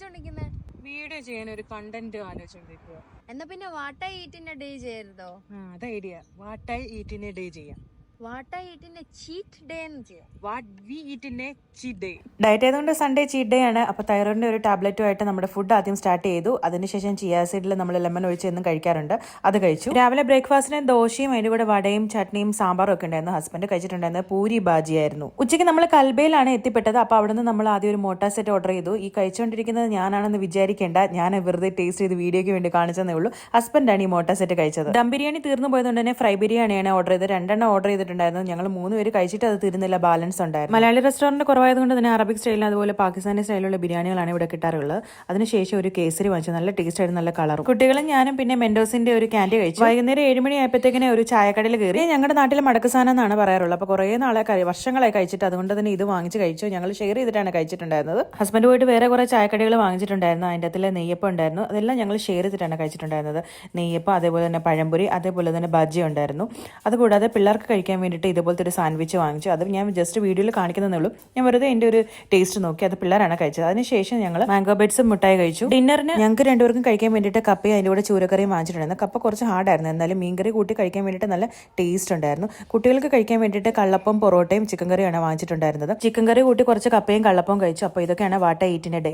ആലോചിച്ചോണ്ടിരിക്കുന്നെ? Video ചെയ്യാൻ ഒരു content ആലോചിച്ചോണ്ടിരിക്കുക എന്നാ പിന്നെ വാട്ട ഈറ്റിന്റെ ഡേ ചെയ്യരുതോ? ആ അത് ഐഡിയ വാട്ടൈ ഈറ്റിനെ ഡേ ചെയ്യാം. ഡയറ്റ് ആയതുകൊണ്ട് സൺഡേ ചീറ്റ് ഡേ ആണ്. അപ്പോൾ തൈറോയിഡിന്റെ ഒരു ടാബ്ലറ്റും ആയിട്ട് നമ്മുടെ ഫുഡ് ആദ്യം സ്റ്റാർട്ട് ചെയ്തു. അതിനുശേഷം ചിയാസിഡിൽ നമ്മൾ ലെമൺ ഒഴിച്ച് എന്നും കഴിക്കാറുണ്ട്. അത് കഴിച്ചു. രാവിലെ ബ്രേക്ക്ഫാസ്റ്റിന് ദോശയും അതിന്റെ കൂടെ വടയും ചട്നിയും സാമ്പാറും ഒക്കെ ഉണ്ടായിരുന്നു. ഹസ്ബൻഡ് കഴിച്ചിട്ടുണ്ടായിരുന്നത് പൂരി ബാജിയായിരുന്നു ഉച്ചയ്ക്ക് നമ്മൾ കൽബയിലാണ് എത്തിപ്പെട്ടത്. അപ്പോൾ അവിടെ നിന്ന് നമ്മൾ ആദ്യം ഒരു മോട്ടാ സെറ്റ് ഓർഡർ ചെയ്തു. ഈ കഴിച്ചുകൊണ്ടിരിക്കുന്നത് ഞാനാണെന്ന് വിചാരിക്കേണ്ട. ഞാൻ വെറുതെ ടേസ്റ്റ് ചെയ്ത് വീഡിയോയ്ക്ക് വേണ്ടി കാണിച്ചതേ ഉള്ളൂ. ഹസ്ബൻഡാണ് ഈ മോട്ടാ സെറ്റ് കഴിച്ചത്. ദം ബിരിയാണി തീർന്നു പോയതുകൊണ്ട് തന്നെ ഫ്രൈ ബിരിയാണിയാണ് ഓർഡർ ചെയ്തത്. രണ്ടെണ്ണം ഓർഡർ ചെയ്തിട്ടുണ്ടായിരുന്നു ഞങ്ങൾ മൂന്ന് പേര് കഴിച്ചിട്ട് അത് തീരുന്നില്ല. ബാലൻസ് ഉണ്ടായിരുന്നു. മലയാളി റെസ്റ്റോറന്റ് കുറവായതുകൊണ്ട് തന്നെ അറബിക് സ്റ്റൈലിൽ അതുപോലെ പാകിസ്ഥാനി സ്റ്റൈലിലുള്ള ബിരിയാണികളാണ് ഇവിടെ കിട്ടാറുള്ളത്. അതിനുശേഷം ഒരു കേസരി വാങ്ങിച്ചു. നല്ല ടേസ്റ്റ് ആയിരുന്നു നല്ല കളറും കുട്ടികളും ഞാനും പിന്നെ മെൻഡോസിന്റെ ഒരു ക്യാൻഡി കഴിച്ചു. വൈകുന്നേരം ഏഴ് മണി ആയപ്പോഴത്തേക്കിനെ ഒരു ചായക്കടയിൽ കയറി. ഞങ്ങളുടെ നാട്ടിൽ മടക്കസാനം എന്നാണ് പറയാറുള്ളത്. അപ്പോൾ കുറേ നാളെ വർഷങ്ങളായി കഴിച്ചിട്ട് അതുകൊണ്ട് തന്നെ ഇത് വാങ്ങിച്ച് കഴിച്ചു. ഞങ്ങൾ ഷെയർ ചെയ്തിട്ടാണ് കഴിച്ചിട്ടുണ്ടായിരുന്നത്. ഹസ്ബൻഡ് പോയിട്ട് വേറെ കുറേ ചായക്കടികൾ വാങ്ങിച്ചിട്ടുണ്ടായിരുന്നു. അതിന്റെ അതിലെ നെയ്യപ്പം ഉണ്ടായിരുന്നു. അതെല്ലാം ഞങ്ങൾ ഷെയർ ചെയ്തിട്ടാണ് കഴിച്ചിട്ടുണ്ടായിരുന്നത്. നെയ്യപ്പം അതേപോലെ തന്നെ പഴംപൊരി അതേപോലെ തന്നെ ബജ്ജി ഉണ്ടായിരുന്നു. അതുകൂടാതെ പിള്ളേർക്ക് കഴിക്കാൻ വേണ്ടിയിട്ട് ഇതുപോലത്തെ ഒരു സാൻഡ്വിച്ച് വാങ്ങിച്ചു. അത് ഞാൻ ജസ്റ്റ് വീഡിയോയിൽ കാണിക്കുന്നതേ ഉള്ളൂ ഞാൻ വെറുതെ എന്റെ ഒരു ടേസ്റ്റ് നോക്കി അത് പിള്ളേരാണ് കഴിച്ചത്. അതിനുശേഷം ഞങ്ങൾ മാംഗോ ബെഡ്സും മുട്ടായി കഴിച്ചു. ഡിന്നറിന് ഞങ്ങൾക്ക് രണ്ടുപേർക്കും കഴിക്കാൻ വേണ്ടിയിട്ട് കപ്പയും അതിന്റെ കൂടെ ചൂരക്കറിയും വാങ്ങിച്ചിട്ടുണ്ടായിരുന്നു. കപ്പ കുറച്ച് ഹാർഡായിരുന്നു എന്നാലും മീൻകറി കൂട്ടി കഴിക്കാൻ വേണ്ടിയിട്ട് നല്ല ടേസ്റ്റ് ഉണ്ടായിരുന്നു. കുട്ടികൾക്ക് കഴിക്കാൻ വേണ്ടിയിട്ട് കള്ളപ്പം പൊറോട്ടയും ചിക്കൻ കറിയാണ് വാങ്ങിച്ചിട്ടുണ്ടായിരുന്നത്. ചിക്കൻ കറി കൂട്ടി കുറച്ച് കപ്പയും കള്ളപ്പവും കഴിച്ചു. അപ്പോൾ ഇതൊക്കെയാണ് വാട്ട ഈറ്റിന്റെ ഡേ